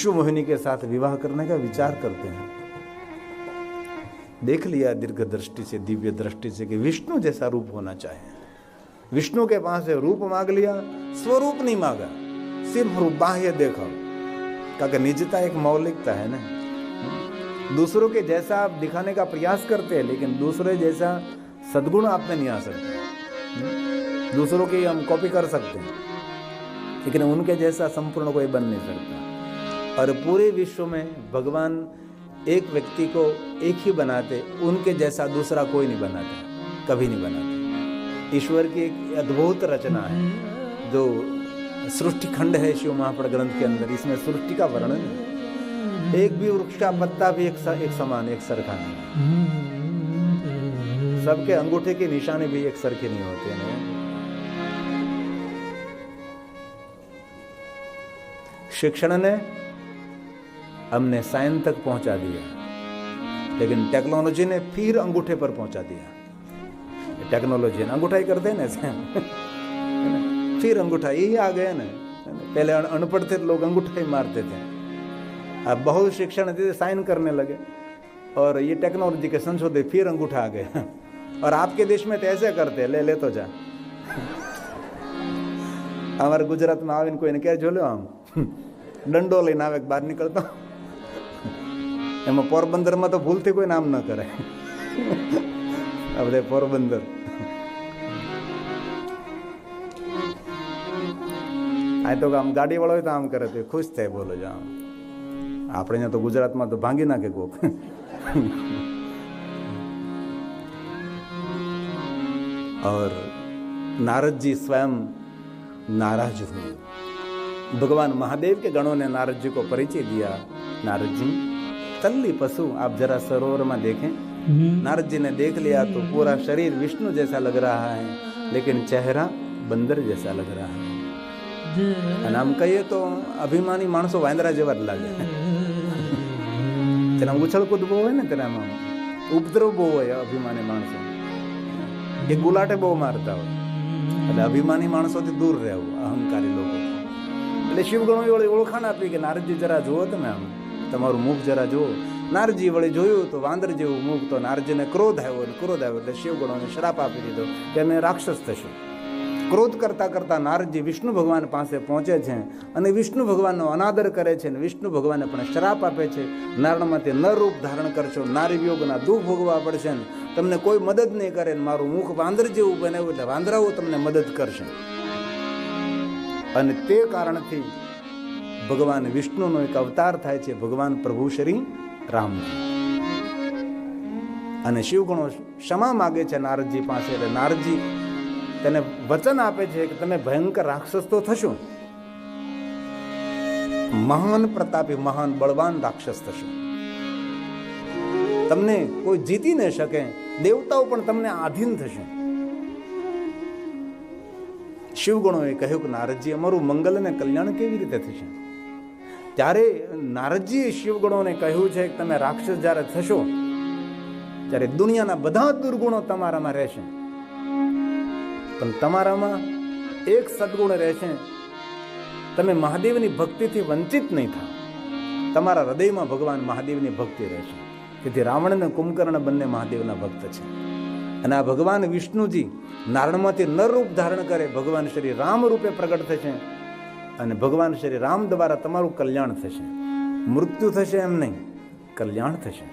विश्व मोहिनी के साथ विवाह करने का विचार करते हैं। देख लिया दीर्घ दृष्टि से दिव्य दृष्टि से कि विष्णु जैसा रूप होना चाहिए। विष्णु के पास से रूप मांग लिया, स्वरूप नहीं मांगा, सिर्फ़ रूप बाह्य देखो। क्योंकि निजता एक मौलिकता है ना? दूसरों के जैसा आप दिखाने का प्रयास करते हैं, लेकिन दूसरे जैसा सदगुण आप में नहीं आ सकते। दूसरों की हम कॉपी कर सकते हैं, लेकिन उनके जैसा संपूर्ण कोई बन नहीं सकता। और पूरे विश्व में भगवान एक व्यक्ति को एक ही बनाते उनके जैसा दूसरा कोई नहीं बनाता कभी नहीं बनाते। ईश्वर की एक अद्भुत रचना है जो सृष्टि खंड है शिव महापड़ ग्रंथ के अंदर इसमें सृष्टि का वर्णन है। एक भी वृक्ष का पत्ता भी एक, स, एक समान एक सरखा नहीं सबके अंगूठे के निशाने भी एक सरखे नहीं होते हैं। शिक्षण ने हमने साइन तक पहुँचा दिया। लेकिन टेक्नोलॉजी ने फिर अंगूठे पर पहुँचा दिया। टेक्नोलॉजी ने अंगूठा ही कर दे ना फिर अंगूठा यही आ गया ना। पहले अनपढ़ थे, लोग अंगूठा ही मारते थे। अब बहुत शिक्षण देते साइन करने लगे। और ये टेक्नोलॉजी के संशोधित फिर अंगूठा आ गए। और आपके देश में तो ऐसे करते ले ले तो जा। हमारे गुजरात में आवे कोई ने कह झोलो हम? डंडो लेना बाहर निकलता हूँ। એમાં પોરબંદરમાં તો ભૂલથી કોઈ નામ ન કરે આ બધે પોરબંદર આ તો આમ ગાડી વાળો હોય તો આમ કરે તો ખુશ થાય બોલો જ આમ આપણે અહીંયા તો ગુજરાતમાં તો ભાંગી નાખે કોક और नारद जी स्वयं नाराज हुए भगवान महादेव के गणों ने नारद जी को परिचय दिया नारद जी तल्ली पशु आप जरा सरोवर में देखें नारद जी ने देख लिया तो पूरा शरीर विष्णु जैसा लग रहा है लेकिन चेहरा बंदर जैसा लग रहा है અને આમ કહીએ તો અભિમાની માણસો વાંદરા જેવા જ લાગે તેના ઉછળ કૂદ બહુ હોય ને તેનામાં ઉપદ્રવ બહુ હોય અભિમાની માણસો એ ગુલાટે બહુ મારતા હોય એટલે અભિમાની માણસોથી દૂર રહેવું અહંકારી લોકો એટલે શિવગણો વળી ઓળખાણ આપી કે નારદજી જરા જુઓ તમે આમ તમારું મુખ જરા જુઓ. નારજી વળી જોયું તો વાંદર જેવું મુખ તો નારજીને ક્રોધ આવ્યો અને ક્રોધ આવ્યો એટલે શિવગણોને શ્રાપ આપી દીધો કે અમે રાક્ષસ થશું. ક્રોધ કરતાં કરતાં નારદજી વિષ્ણુ ભગવાન પાસે પહોંચે છે અને વિષ્ણુ ભગવાનનો અનાદર કરે છે અને વિષ્ણુ ભગવાનને પણ શ્રાપ આપે છે. નારણમાંથી નર રૂપ ધારણ કરશો નારી વિયોગના દુઃખ ભોગવા પડશે ને. તમને કોઈ મદદ નહીં કરે ને મારું મુખ વાંદર જેવું બનાવ્યું એટલે વાંદરાઓ તમને મદદ કરશે. અને તે કારણથી ભગવાન વિષ્ણુનો એક અવતાર થાય છે, ભગવાન પ્રભુ શ્રી રામજી અને શિવગણો ક્ષમા માગે છે નારદજી પાસે, એટલે નારદજી તેને વચન આપે છે કે તમે ભયંકર રાક્ષસ તો થશો. મહાન પ્રતાપી, મહાન બળવાન રાક્ષસ થશો. તમને કોઈ જીતી ન શકે, દેવતાઓ પણ તમને આધીન થશે. શિવગણોએ કહ્યું કે નારદજી, અમારું મંગલ અને કલ્યાણ કેવી રીતે થશે? ત્યારે નારદજીએ શિવગણોને કહ્યું છે કે તમે રાક્ષસ જ્યારે થશો, ત્યારે દુનિયાના બધા દુર્ગુણો તમારામાં રહેશે. પણ તમારામાં એક સદગુણ રહેશે. તમે મહાદેવની ભક્તિથી વંચિત નહીં થાવ. તમારા હૃદયમાં ભગવાન મહાદેવની ભક્તિ રહેશે. તેથી રાવણ અને કુંભકર્ણ બંને મહાદેવના ભક્ત છે. અને આ ભગવાન વિષ્ણુજી નારણમાંથી નર રૂપ ધારણ કરે, ભગવાન શ્રી રામ રૂપે પ્રગટ થશે. અને ભગવાન શ્રી રામ દ્વારા તમારું કલ્યાણ થશે. મૃત્યુ થશે એમ નહીં, કલ્યાણ થશે.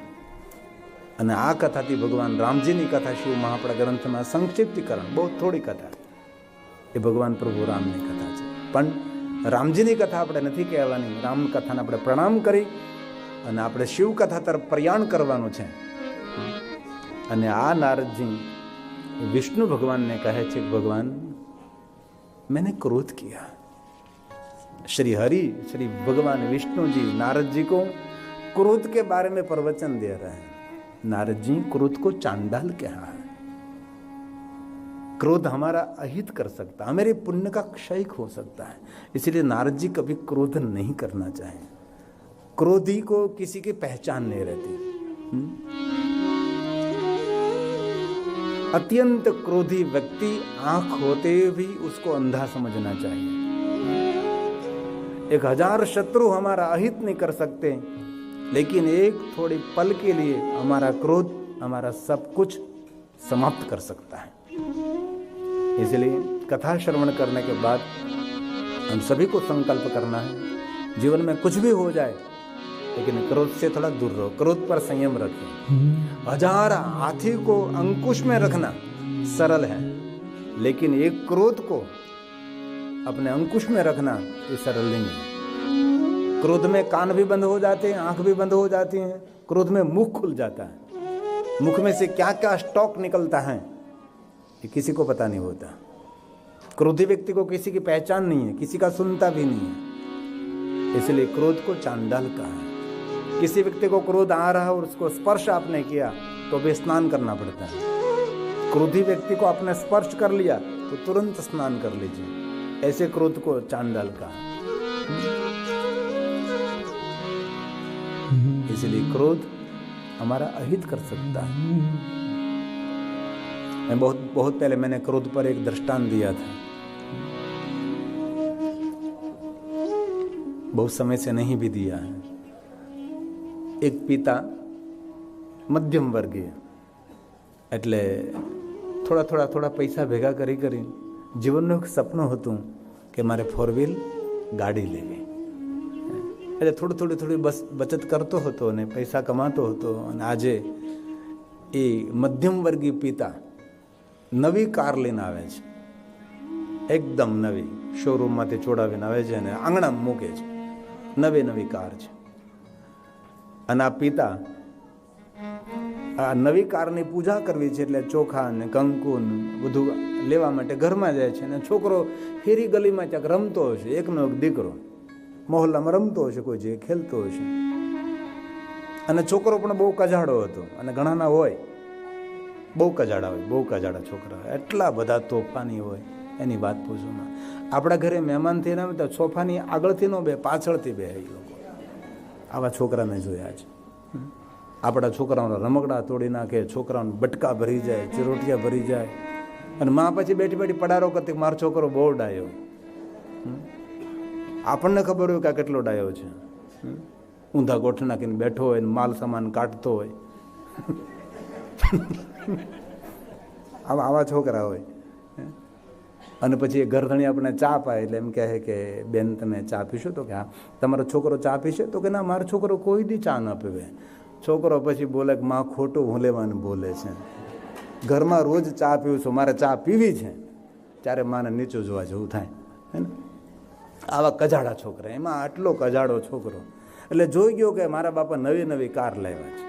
અને આ કથાથી ભગવાન રામજીની કથા શિવ મહાપડા ગ્રંથમાં સંક્ષિપ્તીકરણ, બહુ થોડી કથા. એ ભગવાન પ્રભુ રામની કથા છે. પણ રામજીની કથા આપણે નથી કહેવાની. રામ કથાને આપણે પ્રણામ કરી અને આપણે શિવ કથા તરફ પ્રયાણ કરવાનું છે. અને આ નારદજી વિષ્ણુ ભગવાનને કહે છે ભગવાન, મેને ક્રોધ કિયા? श्री हरि, श्री भगवान विष्णु जी नारद जी को क्रोध के बारे में प्रवचन दे रहे हैं। नारद जी क्रोध को चांडाल कहा है। क्रोध हमारा अहित कर सकता है हमारे पुण्य का क्षय हो सकता है। इसलिए नारद जी कभी क्रोध नहीं करना चाहे। क्रोधी को किसी की पहचान नहीं रहती। हम्म? अत्यंत क्रोधी व्यक्ति आँख होते भी उसको अंधा समझना चाहिए। एक हज़ार शत्रु हमारा अहित नहीं कर सकते, लेकिन एक थोड़ी पल के लिए हमारा क्रोध, हमारा सब कुछ समाप्त कर सकता है। इसलिए कथा श्रवण करने के बाद हम सभी को संकल्प करना है, जीवन में कुछ भी हो जाए, लेकिन क्रोध से थोड़ा दूर रहो, क्रोध पर संयम रखें। हज़ार हाथी को अंकुश में रखना सरल है, लेकिन एक क्रोध को अपने अंकुश में रखना, ये सरल नहीं है। क्रोध में कान भी बंद हो जाते हैं, आँख भी बंद हो जाती हैं, क्रोध में मुख खुल जाता है। मुख में से क्या क्या स्टॉक निकलता है, ये किसी को पता नहीं होता। क्रोधी व्यक्ति को किसी की पहचान नहीं है, किसी का सुनता भी नहीं है। इसलिए क्रोध को चांडाल कहा है। किसी व्यक्ति को क्रोध आ रहा है और उसको स्पर्श आपने किया तो भी स्नान करना पड़ता है। क्रोधी व्यक्ति को आपने स्पर्श कर लिया तो तुरंत स्नान कर लीजिए। ऐसे क्रोध को चांडाल कहा इसलिए क्रोध हमारा अहित कर सकता है मैं बहुत बहुत पहले मैंने क्रोध पर एक दृष्टांत दिया था बहुत समय से नहीं भी दिया है એક પિતા મધ્યમ વર્ગીય એટલે થોડા થોડા થોડા પૈસા ભેગા કરી કરી જીવનનું એક સપનું હતું કે મારે ફોર વ્હીલ ગાડી લેવી. એટલે થોડી થોડી થોડી બસ બચત કરતો હતો અને પૈસા કમાતો હતો અને આજે એ મધ્યમ વર્ગીય પિતા નવી કાર લઈને આવે છે. એકદમ નવી શોરૂમમાંથી ચોડાવીને આવે છે અને આંગણામાં મૂકે છે. નવી નવી કાર છે. અને આ પિતા આ નવી કારની પૂજા કરવી છે એટલે ચોખા ને કંકુ બધું લેવા માટે ઘરમાં જાય છે અને છોકરો હેરી ગલીમાં ક્યાંક રમતો હશે એકનો એક દીકરો મોહલ્લામાં રમતો હશે કોઈ જે ખેલતો હશે અને છોકરો પણ બહુ કજાડો હતો અને ઘણાના હોય. બહુ કજાડા હોય, બહુ કજાડા છોકરા. એટલા બધા તોફાની હોય, એની વાત પૂછોમાં આપણા ઘરે મહેમાન થઈને આવે તો સોફાની આગળથી ન બે, પાછળથી બે લોકો. આવા છોકરાને જોયા છે. આપણા છોકરાઓના રમકડા તોડી નાખે, છોકરાઓને બટકા ભરી જાય, ચિરોટિયા ભરી જાય. અને માં પછી બેઠી બેઠી પડારો કરતી મારો છોકરો બહુ ડાયો. આપણને ખબર હોય કે આ કેટલો ડાયો છે. ઊંધા ગોઠ નાખીને બેઠો હોય ને માલ સામાન કાઢતો હોય. આવા આવા છોકરા હોય. અને પછી એ ઘરધણી આપણે ચા પાય એટલે એમ કહે કે, બેન, તમે ચા પીશો? તો કે, હા. તમારો છોકરો ચા પીશે? તો કે, ના, મારો છોકરો કોઈ દી ચા ન પીવે. છોકરો પછી બોલે કે, માં ખોટું હું લેવાનું બોલે છે. ઘરમાં રોજ ચા પીવું છું, મારે ચા પીવી છે. ત્યારે માને નીચું જોવા જેવું થાય. હે ને? આવા કજાડા છોકરા, એમાં આટલો કજાડો છોકરો. એટલે જોઈ ગયો કે મારા બાપા નવી નવી કાર લાવ્યા છે.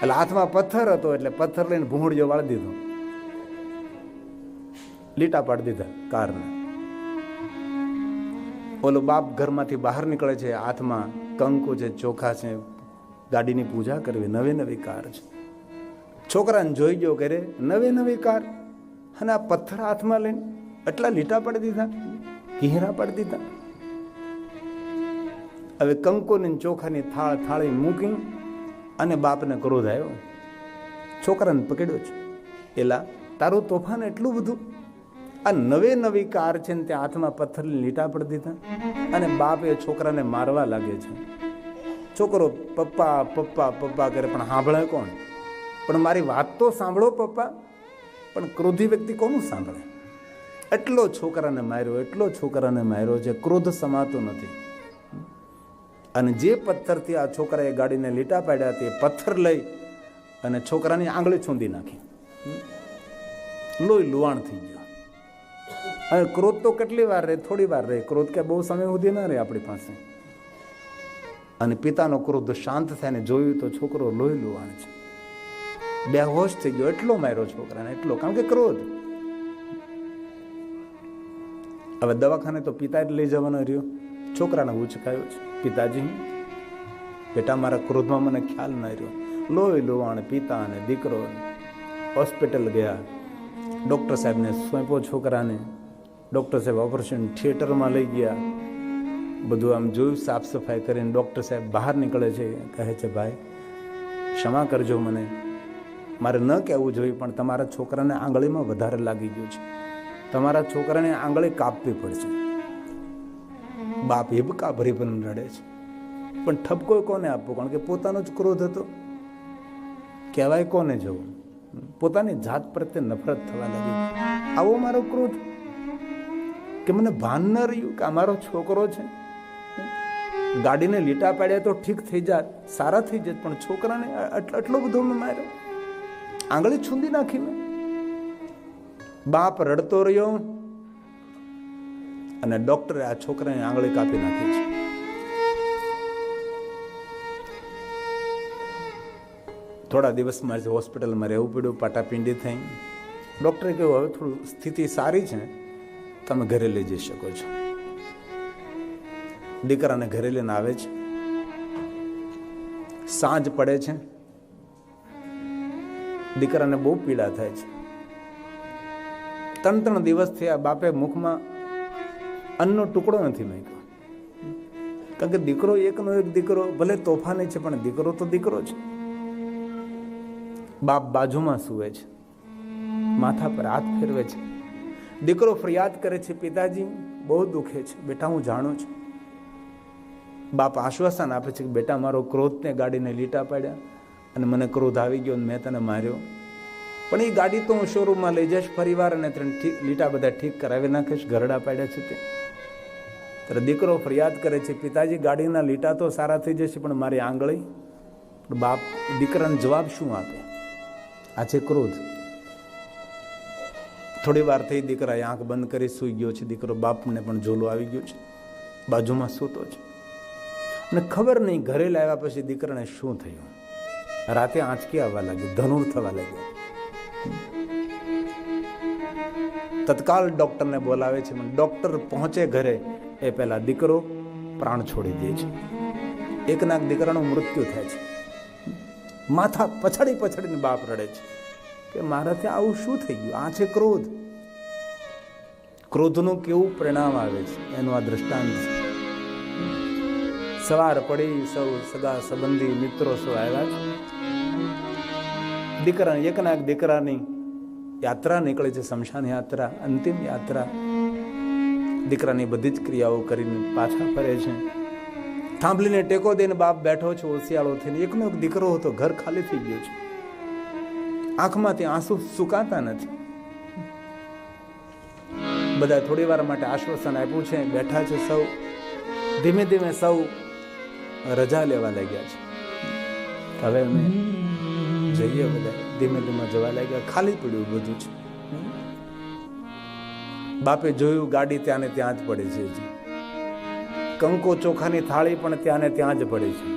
એટલે હાથમાં પથ્થર હતો એટલે પથ્થર લઈને ભૂંગળીઓ વાળી દીધો. લીટા પાડી દીધા કારને. ઓલો બાપ ઘરમાંથી બહાર નીકળે છે, હાથમાં કંકુ છે, ચોખા છે, ગાડીની પૂજા કરવી, નવી નવી કાર છે. છોકરાને જોઈ ગયો કરે નવી નવી કાર અને આ પથ્થર હાથમાં લઈને એટલા લીટા પાડી દીધા, ઘેરા પાડી દીધા. હવે કંકોની ચોખાની થાળ થાળી મૂકી અને બાપને ક્રોધ આવ્યો. છોકરાને પકડ્યો છે. એલા, તારું તોફાન એટલું બધું. આ નવે નવી કાર છે ને ત્યાં હાથમાં પથ્થરની લીટા પડી દીધા અને બાપ એ છોકરાને મારવા લાગે છે. છોકરો પપ્પા પપ્પા પપ્પા કરે, પણ સાંભળે કોણ? પણ મારી વાત તો સાંભળો, પપ્પા. પણ ક્રોધી વ્યક્તિ કોનું સાંભળે? એટલો છોકરાને માર્યો, એટલો છોકરાને માર્યો છે ક્રોધ સમાતો નથી. અને જે પથ્થરથી આ છોકરાએ ગાડીને લીટા પાડ્યા તે પથ્થર લઈ અને છોકરાની આંગળી છૂંદી નાખી. લોહી લુવાણ થઈ ગયો. અને ક્રોધ તો કેટલી વાર રહે થોડી વાર રહે ક્રોધ કે બહુ સમય સુધી ના રહે આપણી પાસે. અને પિતાનો ક્રોધ શાંત થાય ને જોયું તો છોકરો લોહી લુવાણ છે. બેહોશ થઈ ગયો. એટલો માર્યો છોકરાને, એટલો. કારણ કે ક્રોધ. હવે દવાખાને તો પિતા જ લઈ જવાનો રહ્યો. છોકરાને ઉચકાયો છે. પિતાજી, બેટા, મારા ક્રોધમાં મને ખ્યાલ ન રહ્યો. લોહી લોવાણ પિતા અને દીકરો હોસ્પિટલ ગયા. ડૉક્ટર સાહેબને સોંપ્યો છોકરાને. ડૉક્ટર સાહેબ ઓપરેશન થિયેટરમાં લઈ ગયા. બધું આમ જોયું, સાફ સફાઈ કરીને ડૉક્ટર સાહેબ બહાર નીકળે છે. કહે છે, ભાઈ, ક્ષમા કરજો મને. મારે ન કહેવું જોઈએ, પણ તમારા છોકરાને આંગળીમાં વધારે લાગી ગયું છે. તમારા છોકરાને આંગળી કાપવી પડશે. બાપ હિબકા ભરી પણ રડે છે. પણ ઠપકો કોને આપવો? કારણ કે પોતાનો જ ક્રોધ હતો. કહેવાય કોને જવું? પોતાની જાત પ્રત્યે નફરત થવા લાગી. આવો મારો ક્રોધ. કે મને ભાન ન રહ્યું કે અમારો છોકરો છે? ગાડીને લીટા પાડ્યા તો ઠીક થઈ જાત, સારા થઈ જાત, પણ છોકરાને આટલો બધો મેં માર્યો. આંગળી છૂંદી નાખી મેં બાપ રડતો રહ્યો અને ડોક્ટરે આ છોકરાને આંગળી કાપી નાખી છે. થોડા દિવસમાં જ હોસ્પિટલમાં રહેવું પડ્યું, પાટાપિંડી થઈ. ડૉક્ટરે કહ્યું, હવે થોડું સ્થિતિ સારી છે. તમે ઘરે લઈ જઈ શકો છો. દીકરાને ઘરે લઈને આવે છે. સાંજ પડે છે. દીકરાને બહુ પીડા થાય છે. ત્રણ ત્રણ દિવસ થયા બાપે મુખમાં અન્નનો ટુકડો નથી નાખ્યો. કારણ કે દીકરો એકનો એક દીકરો, ભલે તોફાની છે, પણ દીકરો તો દીકરો છે બાપ બાજુમાં સૂવે છે. માથા પર હાથ ફેરવે છે. દીકરો ફરિયાદ કરે છે, પિતાજી, બહુ દુખે છે. બેટા, હું જાણું છું. બાપ આશ્વાસન આપે છે કે બેટા, મારો ક્રોધને ગાડીને લીટા પાડ્યા. અને મને ક્રોધ આવી ગયો અને મેં તને માર્યો. પણ એ ગાડી તો હું શોરૂમમાં લઈ જઈશ ફરીવાર અને ત્રણ લીટા બધા ઠીક કરાવી નાખીશ, ગરડા પાડ્યા છે તે. ત્યારે દીકરો ફરિયાદ કરે છે, પિતાજી, ગાડીના લીટા તો સારા થઈ જશે, પણ મારી આંગળી બાપ, દીકરાને જવાબ શું આપે? આ છે ક્રોધ. થોડી વાર થઈ દીકરાએ આંખ બંધ કરી સૂઈ ગયો છે. દીકરો બાપને પણ ઝોલો આવી ગયો છે. બાજુમાં સૂતો છે. અને ખબર નહીં, ઘરે લાવ્યા પછી દીકરાને શું થયું? રાતે આંચકી આવવા લાગી ધનુર થવા લાગ્યો. તત્કાલ ડોક્ટરને બોલાવે છે ડોક્ટર પહોંચે ઘરે, એ પહેલા દીકરો પ્રાણ છોડી દે છે. એકનાક એક દીકરાનું મૃત્યુ થાય છે. માથા પછાડી પછાડીને બાપ રડે છે. કે મારાથી આવું શું થઈ ગયું? આ છે ક્રોધ. ક્રોધનું કેવું પરિણામ આવે છે? એનું આ દ્રષ્ટાંત છે. સવાર પડી સૌ સગા સંબંધી મિત્રો સૌ આવ્યા છે. દીકરા એકના એક દીકરાની યાત્રા નીકળે છે, શમશાન યાત્રા, અંતિમ યાત્રા. દીકરાની બધી જ ક્રિયાઓ કરીને પાછા ફરે છે. થાંભલીને ટેકો દઈને બાપ બેઠો છે ઓસિયાળો થઈને એકનો એક દીકરો હતો, ઘર ખાલી થઈ ગયો છે. આંખમાંથી આંસુ સુકાતા નથી. બધા થોડી વાર માટે આશ્વાસન આપ્યું છે, બેઠા છે સૌ. ધીમે ધીમે સૌ રજા લેવા લાગ્યા છે. હવે અમે જઈએ બધા. ધીમે ધીમે જવા લાગ્યા. ખાલી પડ્યું બધું જ. બાપે જોયું ગાડી ત્યાં ને ત્યાં જ પડે છે કંકો ચોખાની થાળી પણ ત્યાં ને ત્યાં જ પડે છે.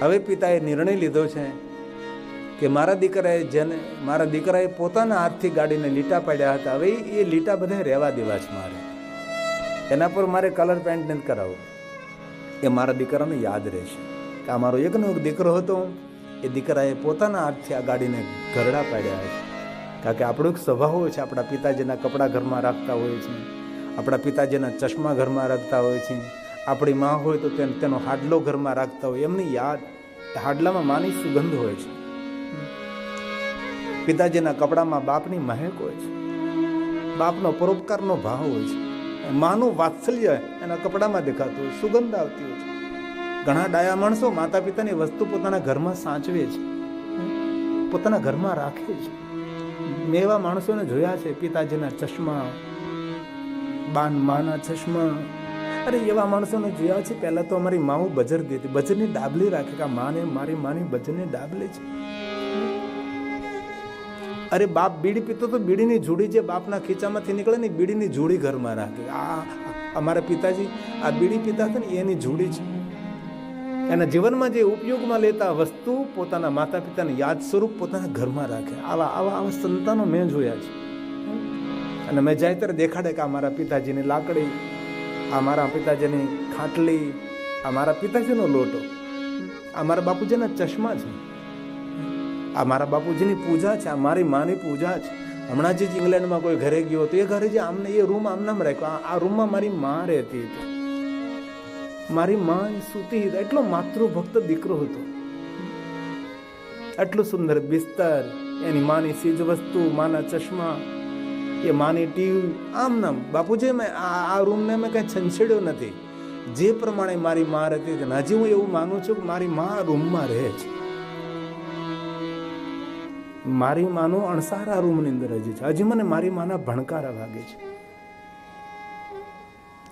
હવે પિતાએ નિર્ણય લીધો છે કે મારા દીકરાએ જેને મારા દીકરાએ પોતાના હાથથી ગાડીને લીટા પાડ્યા હતા. હવે એ લીટા બધા રહેવા દેવા છે મારે. એના પર મારે કલર પેન્ટ નથી કરાવવું. એ મારા દીકરાને યાદ રહેશે. કે આ મારો એકનો એક દીકરો હતો, એ દીકરાએ પોતાના હાથથી આ ગાડીને ઘરડા પાડ્યા છે. કારણ કે આપણો એક સ્વભાવ હોય છે, આપણા પિતાજીના કપડાં ઘરમાં રાખતા હોય છે, આપણા પિતાજીના ચશ્મા ઘરમાં રાખતા હોય છે. આપણી માં હોય તો તેનો તેનો હાડલો ઘરમાં રાખતા હોય, એમની યાદ હાડલામાં માની સુગંધ હોય છે. પિતાજીના કપડામાં બાપની મહેક હોય છે. બાપનો પરોપકારનો ભાવ હોય છે. માનું વાત્સલ્ય એના કપડામાં દેખાતું હોય, સુગંધ આવતી હોય છે. ઘણા ડાયા માણસો માતા પિતાની વસ્તુ પોતાના ઘરમાં સાચવે છે. પોતાના ઘરમાં રાખે છે. મેં એવા માણસોને જોયા છે, પિતાજીના ચશ્મા, બાન માના ચશ્મા. અરે, એવા માણસોને જોયા છે, પહેલાં તો અમારી માઓ બજર દેતી, બજરની ડાબલી રાખે કે માને, મારી માની બજરની ડાબલી છે. અરે, બાપ બીડી પીતો તો બીડીની જોડી જે બાપના ખીચામાંથી નીકળે ને બીડીની જોડી ઘરમાં રાખે. આ, અમારા પિતાજી આ બીડી પીતા હતા ને એની જોડી છે. એના જીવનમાં જે ઉપયોગમાં લેતા વસ્તુ પોતાના માતા પિતાને યાદ સ્વરૂપ પોતાના ઘરમાં રાખે. આવા આવા આવા સંતાનો મેં જોયા છે. અને મેં જાય ત્યારે દેખાડે કે આ મારા પિતાજીની લાકડી, આ મારા પિતાજીની ખાટલી, આ મારા પિતાજીનો લોટો, આ મારા બાપુજીના ચશ્મા છે. આ મારા બાપુજીની પૂજા છે, આ મારી માની પૂજા છે. હમણાં જ ઇંગ્લેન્ડમાં કોઈ ઘરે ગયો તો એ ઘરે જે આમને એ રૂમ આમનામ રાખ્યો. આ- રૂમમાં મારી મા રહેતી હતી. મારી માં સૂતી હતી. એટલો માતૃભક્ત દીકરો હતો. એટલું સુંદર બિસ્તર, એની માની ચીજ વસ્તુ, માના ચશ્મા, એ માની ટીવી, આમ નામ. બાપુજી, મેં આ રૂમને મેં કંઈ છંછેડ્યો નથી. જે પ્રમાણે મારી માં રહેતી હતી હજી હું એવું માનું છું કે મારી માં રૂમમાં રહે છે. મારી માનું અણસારા રૂમની અંદર હજી છે. હજી મને મારી માના ભણકારા વાગે છે.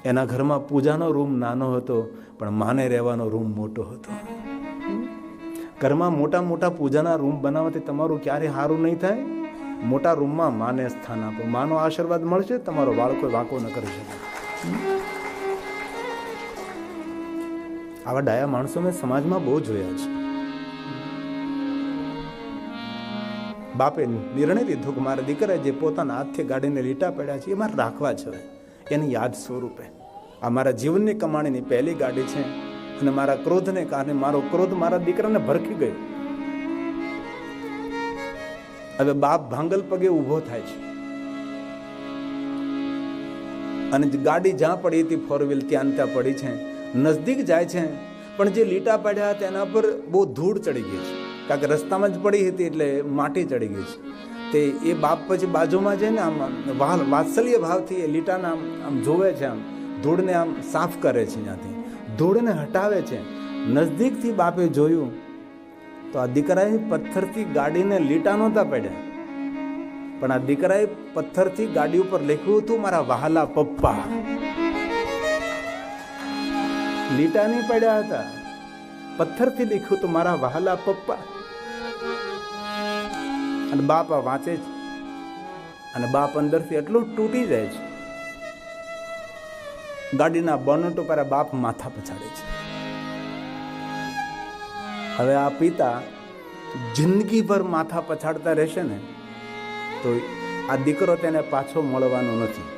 એના ઘરમાં પૂજાનો રૂમ નાનો હતો, પણ માને રહેવાનો રૂમ મોટો હતો. ઘરમાં મોટા મોટા પૂજાના રૂમ બનાવવાથી તમારું ક્યારે સારું નહીં થાય? મોટા રૂમમાં માને સ્થાન આપો. માનો આશીર્વાદ મળશે, તમારો વાળ કોઈ વાંકો ન કરી શકે. આવા ડાયા માણસો મેં સમાજમાં બહુ જોયા છે. બાપે નિર્ણય લીધો કે મારા દીકરા જે પોતાના હાથથી ગાડીને લીટા પડ્યા છે એ મારે રાખવા છે એની યાદ સ્વરૂપે. આ મારા જીવનની કમાણીની પહેલી ગાડી છે અને મારા ક્રોધને કારણે મારો ક્રોધ મારા દીકરાને ભરખી ગયો. હવે બાપ ભાંગલ પગે ઊભો થાય છે. અને ગાડી જ્યાં પડી હતી ફોર વ્હીલ ત્યાં ત્યાં પડી છે. નજદીક જાય છે, પણ જે લીટા પડ્યા હતા એના પર બહુ ધૂળ ચડી ગઈ છે. કારણ કે રસ્તામાં જ પડી હતી એટલે માટી ચડી ગઈ છે. તે એ બાપ પછી બાજુમાં છે ને આમ વાત્સલ્ય ભાવથી એ લીટાને આમ આમ જોવે છે, આમ ધૂળને આમ સાફ કરે છે ત્યાંથી. ધૂળને હટાવે છે. નજદીકથી બાપે જોયું તો આ દીકરાએ પથ્થરથી ગાડીને લીટા નહોતા પડ્યા. પણ આ દીકરાએ પથ્થરથી ગાડી ઉપર લખ્યું હતું, મારા વહાલા પપ્પા. લીટા નહીં પડ્યા હતા. પથ્થરથી લખ્યું હતું, મારા વહાલા પપ્પા. અને બાપ આ વાંચે છે અને બાપ અંદરથી એટલું તૂટી જાય છે. ગાડીના બોનટ ઉપર આ બાપ માથા પછાડે છે. હવે આ પિતા જિંદગીભર માથા પછાડતા રહેશે ને, તો આ દીકરો તેને પાછો મળવાનો નથી.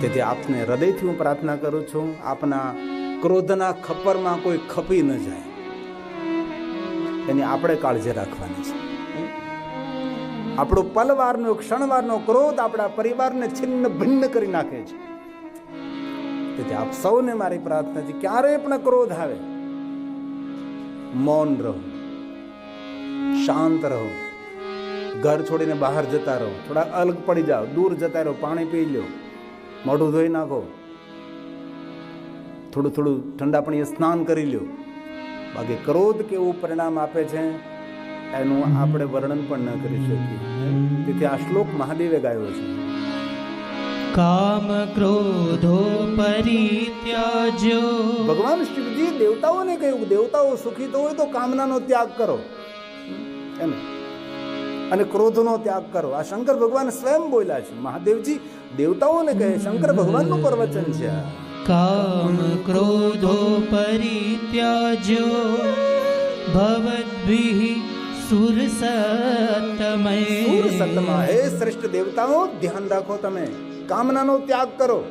તેથી આપને હૃદયથી હું પ્રાર્થના કરું છું, આપના ક્રોધના ખપ્પરમાં કોઈ ખપી ન જાય. એની આપણે કાળજી રાખવાની છે. આપણો પલવારનો, ક્ષણવારનો ક્રોધ આપણા પરિવારને છિન્ન ભિન્ન કરી નાખે છે. તેથી આપ સૌને મારી પ્રાર્થના છે ક્યારે પણ ક્રોધ આવે. મૌન રહો. શાંત રહો. ઘર છોડીને બહાર જતા રહો. થોડા અલગ પડી જાઓ, દૂર જતા રહો, પાણી પી લો મોઢું ધોઈ નાખો. થોડું થોડું ઠંડા પાણીએ સ્નાન કરી લ્યો. બાકી ક્રોધ કેવું પરિણામ આપે છે? એનું આપણે વર્ણન પણ ન કરી શકીએ. તેથી આ શ્લોક મહાદેવે ગાયો છે. કામ ક્રોધો પરિત્યાજો ભગવાન શિવજી દેવતાઓને કહ્યું દેવતાઓ સુખી તો હોય તો કામનાનો ત્યાગ કરો. એમ. અને ક્રોધનો ત્યાગ કરો. આ શંકર ભગવાન સ્વયં બોલ્યા છે. મહાદેવજી દેવતાઓને કહે શંકર ભગવાનનું પ્રવચન છે કામ ક્રોધો પરિત્યાજો ભવદ્ભિः સુરસતમય સૂર સતમાં. હે શ્રેષ્ઠ દેવતાઓ ધ્યાન રાખો તમે. કામનાનો ત્યાગ કરો.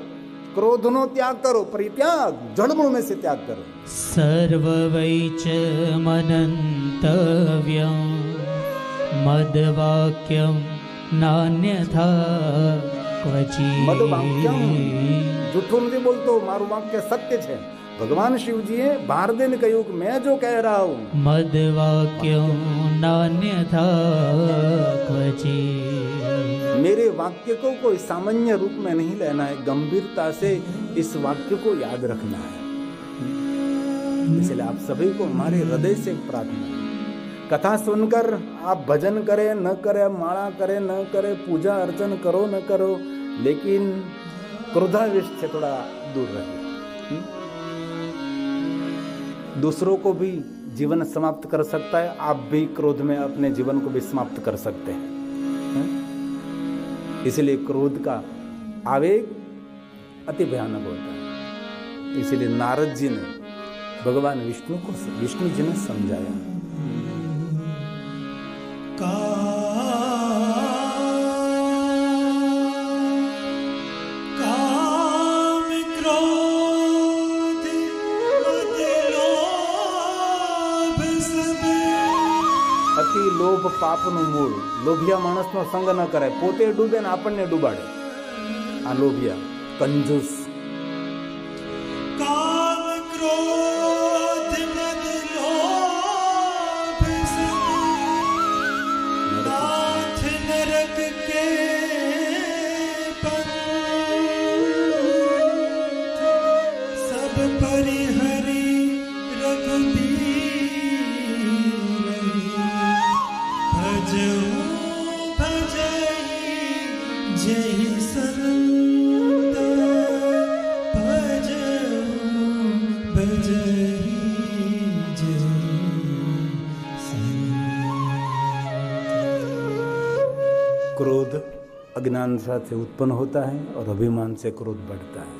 ક્રોધનો ત્યાગ કરો. પરિત્યાગ. જળમૂળ મેં સે ત્યાગ કરો. સર્વવૈ ચ મનંતવ્યં. મદવાક્યમ નાન્યથા મદવાક્યમ. ક્વચિ જૂઠું નથી બોલતો મારું વાક્ય સત્ય છે. भगवान शिव जी बार दिन के मैं जो कह रहा हूँ। मदवा क्यों था मेरे वाक्य को कोई सामान्य रूप में नहीं लेना है गंभीरता से इस वाक्य को याद रखना है। इसलिए आप सभी को हमारे हृदय से प्रार्थना कथा सुनकर आप भजन करें न करें माला करें न करें पूजा अर्चन करो न करो लेकिन क्रोधाविष्ट से थोड़ा दूर रहे दूसरों को भी जीवन समाप्त कर सकता है, आप भी क्रोध में अपने जीवन को भी समाप्त कर सकते हैं? इसलिए क्रोध का आवेग अति भयानक होता है। इसलिए नारद जी ने भगवान विष्णु को विष्णु जी ने समझाया। કામ પાપનું મૂળ. લોભિયા માણસનો સંગ ન કરાય. પોતે ડૂબે ને આપણને ડૂબાડે. આ લોભિયા કંજૂસ. अज्ञानता से उत्पन्न होता है और अभिमान से क्रोध बढ़ता है,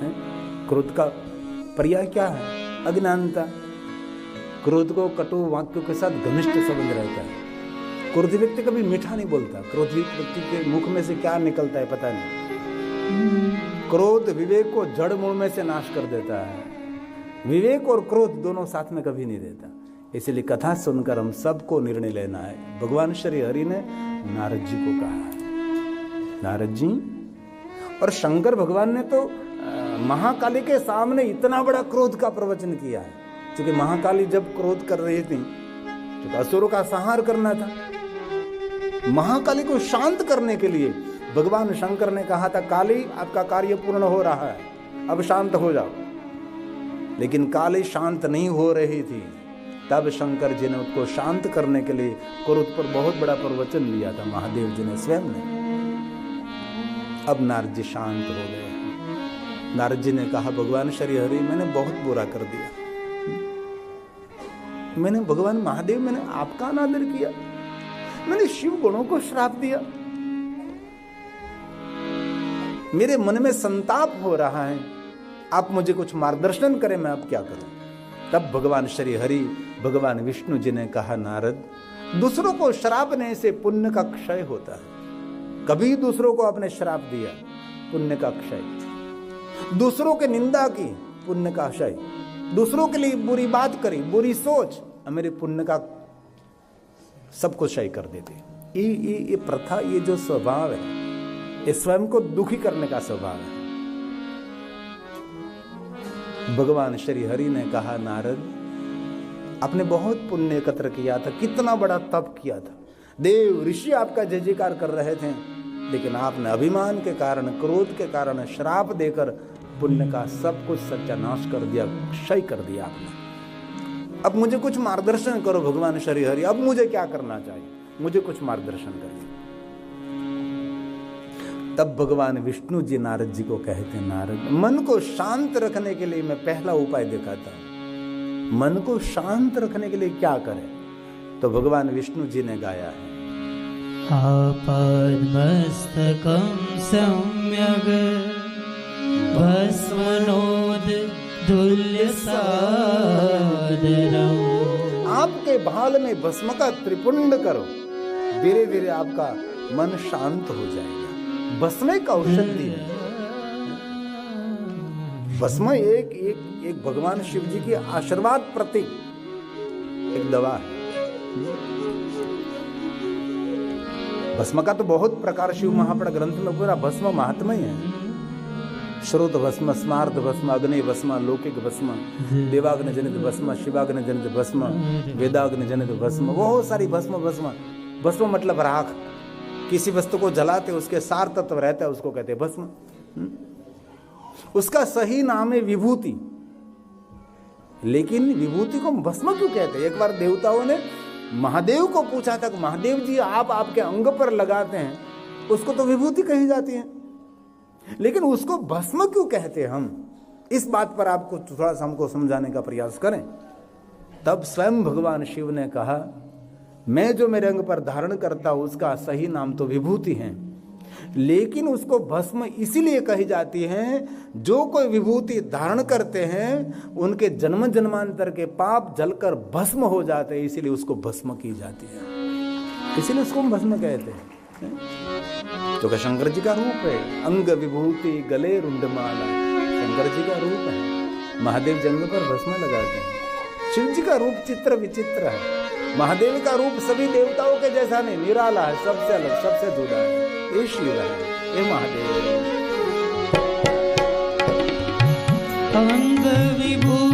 है? क्रोध का पर्याय क्या है? अज्ञानता। क्रोध को कटु वाक्यों के साथ घनिष्ठ संबंध रहता है। क्रोधी व्यक्ति कभी मीठा नहीं बोलता। क्रोधी व्यक्ति के मुख में से क्या निकलता है पता नहीं। क्रोध विवेक को जड़ मूल में से नाश कर देता है। विवेक और क्रोध दोनों साथ में कभी नहीं रहता। इसलिए कथा सुनकर हम सबको निर्णय लेना है। भगवान श्री हरि ने नारद जी को कहा है। नारद जी। और शंकर भगवान ने तो महाकाली के सामने इतना बड़ा क्रोध का प्रवचन किया है। क्योंकि महाकाली जब क्रोध कर रही थी क्योंकि असुरों का संहार करना था। महाकाली को शांत करने के लिए भगवान शंकर ने कहा था, काली, आपका कार्य पूर्ण हो रहा है, अब शांत हो जाओ। लेकिन काली शांत नहीं हो रही थी। तब शंकर जी ने उसको शांत करने के लिए क्रोध पर बहुत बड़ा प्रवचन लिया था, महादेव जी ने स्वयं ने। अब नारद जी शांत हो गए नारद जी ने कहा, भगवान श्री हरि मैंने बहुत बुरा कर दिया। मैंने, भगवान महादेव, मैंने आपका अनादर किया। मैंने शिव गुणों को श्राप दिया। मेरे मन में संताप हो रहा है। आप मुझे कुछ मार्गदर्शन करें, मैं अब क्या करूँ? तब भगवान श्री हरि भगवान विष्णु जी ने कहा, नारद, दूसरों को श्राप देने से पुण्य का क्षय होता है। कभी दूसरों को आपने श्राप दिया, पुण्य का क्षय। दूसरों की निंदा की, पुण्य का क्षय दूसरों के लिए बुरी बात करी, बुरी सोच मेरे पुण्य का सब कुछ क्षय कर देते। ये ये ये प्रथा, ये जो स्वभाव है, ये स्वयं को दुखी करने का स्वभाव है। भगवान श्री हरि ने कहा, नारद, आपने बहुत पुण्य एकत्र किया था, कितना बड़ा तप किया था। देव, ऋषि आपका जय जयकार कर रहे थे। लेकिन आपने अभिमान के कारण, क्रोध के कारण, श्राप देकर पुण्य का सब कुछ सत्यानाश कर दिया, क्षय कर दिया आपने। अब मुझे कुछ मार्गदर्शन करो भगवान श्री हरि अब मुझे क्या करना चाहिए? मुझे कुछ मार्गदर्शन करिए। तब भगवान विष्णु जी नारद जी को कहते, नारद, मन को शांत रखने के लिए मैं पहला उपाय दिखाता हूँ। मन को शांत रखने के लिए क्या करें? तो भगवान विष्णु जी ने गाया है आपद्मस्तकं सम्यग् भस्मनोद तुल्यसादरम् आपके बाल में भस्म का त्रिपुंड करो। धीरे धीरे आपका मन शांत हो जाएगा। भस्म एक औषधि है। भस्म एक एक एक भगवान शिव जी की आशीर्वाद प्रतीक। एक दवा है। भस्म का तो बहुत प्रकार शिव महापड़ ग्रंथ में पूरा भस्म महात्मा ही है। श्रोत भस्म स्मार्त भस्म अग्नि भस्म लौकिक भस्म देवाग्नि जनित भस्म शिवाग्नि जनित भस्म वेदाग्नि जनित भस्म बहुत सारी भस्म भस्म। भस्म मतलब राख। किसी वस्तु को जलाते उसके सार तत्व रहता है उसको कहते भस्म। हम्म? उसका सही नाम है विभूति। लेकिन विभूति को भस्म क्यों कहते हैं? एक बार देवताओं ने महादेव को पूछा था कि महादेव जी, आप आपके अंग पर लगाते हैं, उसको तो विभूति कही जाती है। लेकिन उसको भस्म क्यों कहते हम? इस बात पर आपको थोड़ा सा हमको समझाने का प्रयास करें। तब स्वयं भगवान शिव ने कहा, मैं जो मेरे अंग पर धारण करता हूँ, उसका सही नाम तो विभूति है। लेकिन उसको भस्म इसीलिए कही जाती है, जो कोई विभूति धारण करते हैं, उनके जन्म जन्मांतर के पाप जलकर भस्म हो जाते हैं, इसीलिए उसको भस्म की जाती है। इसीलिए उसको हम भस्म कहते हैं। जो कि शंकर जी का रूप है? अंग विभूति गले रुंडमाला। शंकर जी का रूप है। महादेव जंग पर भस्म लगाते हैं। शिव जी का रूप चित्र विचित्र है। महादेव का रूप सभी देवताओं के जैसा नहीं, निराला है, सबसे अलग, सबसे जुदा है। એ શિવાય એ મહાદેવ. અંગ વિભૂ